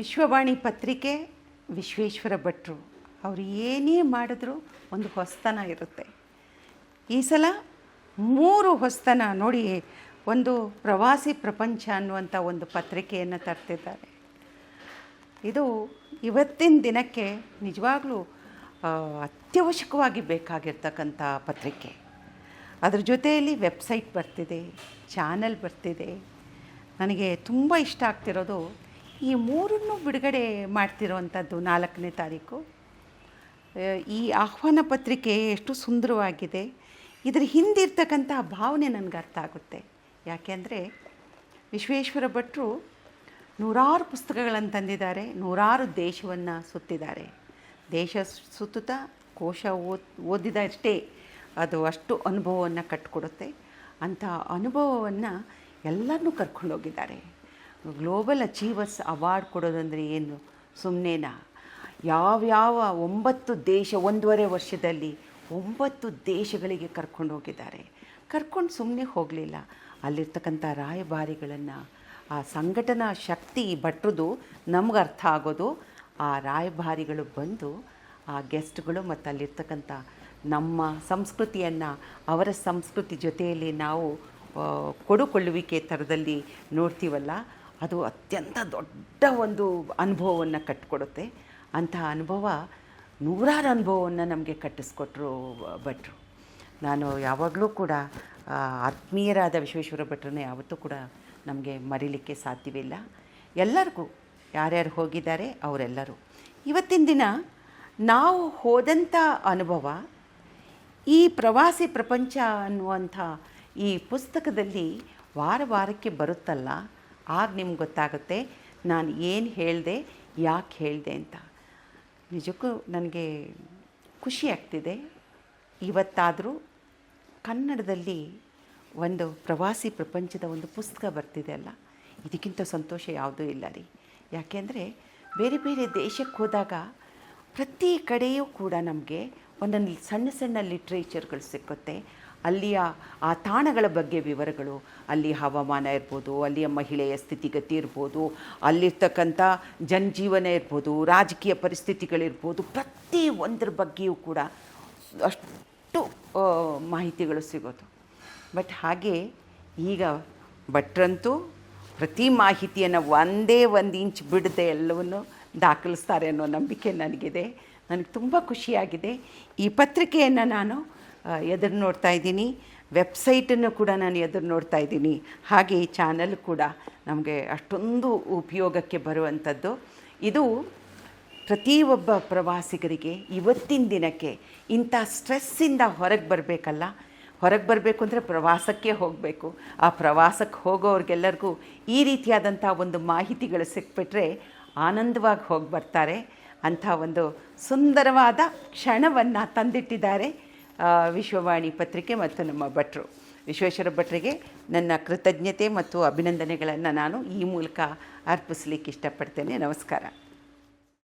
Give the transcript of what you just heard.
ವಿಶ್ವವಾಣಿ ಪತ್ರಿಕೆ ವಿಶ್ವೇಶ್ವರ ಭಟ್ರು, ಅವರು ಏನೇ ಮಾಡಿದ್ರು ಒಂದು ಹೊಸ್ತನ ಇರುತ್ತೆ. ಈ ಸಲ ಮೂರು ಹೊಸತನ ನೋಡಿ ಒಂದು ಪ್ರವಾಸಿ ಪ್ರಪಂಚ ಅನ್ನುವಂಥ ಒಂದು ಪತ್ರಿಕೆಯನ್ನು ತರ್ತಿದ್ದಾರೆ. ಇದು ಇವತ್ತಿನ ದಿನಕ್ಕೆ ನಿಜವಾಗ್ಲೂ ಅತ್ಯವಶ್ಯಕವಾಗಿ ಬೇಕಾಗಿರ್ತಕ್ಕಂಥ ಪತ್ರಿಕೆ. ಅದ್ರ ಜೊತೆಯಲ್ಲಿ ವೆಬ್ಸೈಟ್ ಬರ್ತಿದೆ, ಚಾನಲ್ ಬರ್ತಿದೆ. ನನಗೆ ತುಂಬ ಇಷ್ಟ ಆಗ್ತಿರೋದು ಈ ಮೂರನ್ನು ಬಿಡುಗಡೆ ಮಾಡ್ತಿರೋವಂಥದ್ದು ನಾಲ್ಕನೇ ತಾರೀಕು. ಈ ಆಹ್ವಾನ ಪತ್ರಿಕೆ ಎಷ್ಟು ಸುಂದರವಾಗಿದೆ. ಇದರ ಹಿಂದಿರ್ತಕ್ಕಂಥ ಭಾವನೆ ನನಗೆ ಅರ್ಥ ಆಗುತ್ತೆ. ಯಾಕೆಂದರೆ ವಿಶ್ವೇಶ್ವರ ಭಟ್ರು ನೂರಾರು ಪುಸ್ತಕಗಳನ್ನು ತಂದಿದ್ದಾರೆ, ನೂರಾರು ದೇಶವನ್ನು ಸುತ್ತಿದ್ದಾರೆ. ದೇಶ ಸುತ್ತುತ್ತಾ ಕೋಶ ಓದ್ ಓದಿದಷ್ಟೇ ಅದು ಅಷ್ಟು ಅನುಭವವನ್ನು ಕಟ್ಟಿಕೊಡುತ್ತೆ ಅಂಥ ಅನುಭವವನ್ನು ಎಲ್ಲರನ್ನೂ ಕರ್ಕೊಂಡೋಗಿದ್ದಾರೆ ಗ್ಲೋಬಲ್ ಅಚೀವರ್ಸ್ ಅವಾರ್ಡ್ ಕೊಡೋದಂದರೆ ಏನು? ಸುಮ್ಮನೆನಾ ಯಾವ್ಯಾವ ಒಂಬತ್ತು ದೇಶ ಒಂದೂವರೆ ವರ್ಷದಲ್ಲಿ ಒಂಬತ್ತು ದೇಶಗಳಿಗೆ ಕರ್ಕೊಂಡು ಹೋಗಿದ್ದಾರೆ. ಕರ್ಕೊಂಡು ಸುಮ್ಮನೆ ಹೋಗಲಿಲ್ಲ. ಅಲ್ಲಿರ್ತಕ್ಕಂಥ ರಾಯಭಾರಿಗಳನ್ನು, ಆ ಸಂಘಟನಾ ಶಕ್ತಿ ಭಟ್ರದು ನಮ್ಗೆ ಅರ್ಥ ಆಗೋದು, ಆ ರಾಯಭಾರಿಗಳು ಬಂದು, ಆ ಗೆಸ್ಟ್ಗಳು ಮತ್ತು ಅಲ್ಲಿರ್ತಕ್ಕಂಥ ನಮ್ಮ ಸಂಸ್ಕೃತಿಯನ್ನು, ಅವರ ಸಂಸ್ಕೃತಿ ಜೊತೆಯಲ್ಲಿ ನಾವು ಕೊಡುಕೊಳ್ಳುವಿಕೆ ಥರದಲ್ಲಿ ನೋಡ್ತೀವಲ್ಲ ಅದು ಅತ್ಯಂತ ದೊಡ್ಡ ಒಂದು ಅನುಭವವನ್ನು ಕಟ್ಟಿಕೊಡುತ್ತೆ ಅಂತಹ ಅನುಭವ ನೂರಾರು ಅನುಭವವನ್ನು ನಮಗೆ ಕಟ್ಟಿಸ್ಕೊಟ್ರು ಭಟ್ರು. ನಾನು ಯಾವಾಗಲೂ ಕೂಡ ಆತ್ಮೀಯರಾದ ವಿಶ್ವೇಶ್ವರ ಭಟ್ರನ್ನ ಯಾವತ್ತೂ ಕೂಡ ನಮಗೆ ಮರಿಲಿಕ್ಕೆ ಸಾಧ್ಯವಿಲ್ಲ ಎಲ್ಲರಿಗೂ, ಯಾರ್ಯಾರು ಹೋಗಿದ್ದಾರೆ ಅವರೆಲ್ಲರೂ. ಇವತ್ತಿನ ದಿನ ನಾವು ಹೋದಂಥ ಅನುಭವ, ಈ ಪ್ರವಾಸಿ ಪ್ರಪಂಚ ಅನ್ನುವಂಥ ಈ ಪುಸ್ತಕದಲ್ಲಿ ವಾರ ವಾರಕ್ಕೆ ಬರುತ್ತಲ್ಲ ಆಗ ನಿಮ್ಗೆ ಗೊತ್ತಾಗುತ್ತೆ ನಾನು ಏನು ಹೇಳಿದೆ, ಯಾಕೆ ಹೇಳಿದೆ ಅಂತ. ನಿಜಕ್ಕೂ ನನಗೆ ಖುಷಿ ಆಗ್ತಿದೆ. ಇವತ್ತಾದರೂ ಕನ್ನಡದಲ್ಲಿ ಒಂದು ಪ್ರವಾಸಿ ಪ್ರಪಂಚದ ಒಂದು ಪುಸ್ತಕ ಬರ್ತಿದೆ ಅಲ್ಲ? ಇದಕ್ಕಿಂತ ಸಂತೋಷ ಯಾವುದೂ ಇಲ್ಲ ರೀ. ಯಾಕೆಂದರೆ ಬೇರೆ ಬೇರೆ ದೇಶಕ್ಕೆ ಹೋದಾಗ ಪ್ರತಿ ಕಡೆಯೂ ಕೂಡ ನಮಗೆ ಒಂದೊಂದು ಸಣ್ಣ ಸಣ್ಣ ಲಿಟ್ರೇಚರ್ಗಳು ಸಿಕ್ಕುತ್ತೆ. ಅಲ್ಲಿಯ ಆ ತಾಣಗಳ ಬಗ್ಗೆ ವಿವರಗಳು, ಅಲ್ಲಿ ಹವಾಮಾನ ಇರ್ಬೋದು, ಅಲ್ಲಿಯ ಮಹಿಳೆಯ ಸ್ಥಿತಿಗತಿ ಇರ್ಬೋದು, ಅಲ್ಲಿರ್ತಕ್ಕಂಥ ಜನಜೀವನ ಇರ್ಬೋದು, ರಾಜಕೀಯ ಪರಿಸ್ಥಿತಿಗಳಿರ್ಬೋದು, ಪ್ರತಿ ಒಂದ್ರ ಬಗ್ಗೆಯೂ ಕೂಡ ಅಷ್ಟು ಮಾಹಿತಿಗಳು ಸಿಗೋದು. ಬಟ್ ಹಾಗೆ ಈಗ ಭಟ್ರಂತೂ ಪ್ರತಿ ಮಾಹಿತಿಯನ್ನು ಒಂದೇ ಒಂದು ಇಂಚ್ ಬಿಡದೆ ಎಲ್ಲವನ್ನು ದಾಖಲಿಸ್ತಾರೆ ಅನ್ನೋ ನಂಬಿಕೆ ನನಗಿದೆ. ನನಗೆ ತುಂಬ ಖುಷಿಯಾಗಿದೆ. ಈ ಪತ್ರಿಕೆಯನ್ನು ನಾನು ಎದುರು ನೋಡ್ತಾ ಇದ್ದೀನಿ. ವೆಬ್ಸೈಟನ್ನು ಕೂಡ ನಾನು ಎದುರು ನೋಡ್ತಾ ಇದ್ದೀನಿ. ಹಾಗೆ ಈ ಚಾನಲ್ ಕೂಡ ನಮಗೆ ಅಷ್ಟೊಂದು ಉಪಯೋಗಕ್ಕೆ ಬರುವಂಥದ್ದು. ಇದು ಪ್ರತಿಯೊಬ್ಬ ಪ್ರವಾಸಿಗರಿಗೆ ಇವತ್ತಿನ ದಿನಕ್ಕೆ ಇಂಥ ಸ್ಟ್ರೆಸ್ಸಿಂದ ಹೊರಗೆ ಬರಬೇಕಲ್ಲ? ಹೊರಗೆ ಬರಬೇಕು ಅಂದರೆ ಪ್ರವಾಸಕ್ಕೆ ಹೋಗಬೇಕು. ಆ ಪ್ರವಾಸಕ್ಕೆ ಹೋಗೋರಿಗೆಲ್ಲರಿಗೂ ಈ ರೀತಿಯಾದಂಥ ಒಂದು ಮಾಹಿತಿಗಳು ಸಿಕ್ಬಿಟ್ರೆ ಆನಂದವಾಗಿ ಹೋಗಿ ಬರ್ತಾರೆ. ಅಂಥ ಒಂದು ಸುಂದರವಾದ ಕ್ಷಣವನ್ನು ತಂದಿಟ್ಟಿದ್ದಾರೆ. ವಿಶ್ವವಾಣಿ ಪತ್ರಿಕೆ ಮತ್ತು ನಮ್ಮ ಭಟ್ರು. ವಿಶ್ವೇಶ್ವರ ಭಟ್ರಿಗೆ ನನ್ನ ಕೃತಜ್ಞತೆ ಮತ್ತು ಅಭಿನಂದನೆಗಳನ್ನು ನಾನು ಈ ಮೂಲಕ ಅರ್ಪಿಸ್ಲಿಕ್ಕೆ ಇಷ್ಟಪಡ್ತೇನೆ. ನಮಸ್ಕಾರ.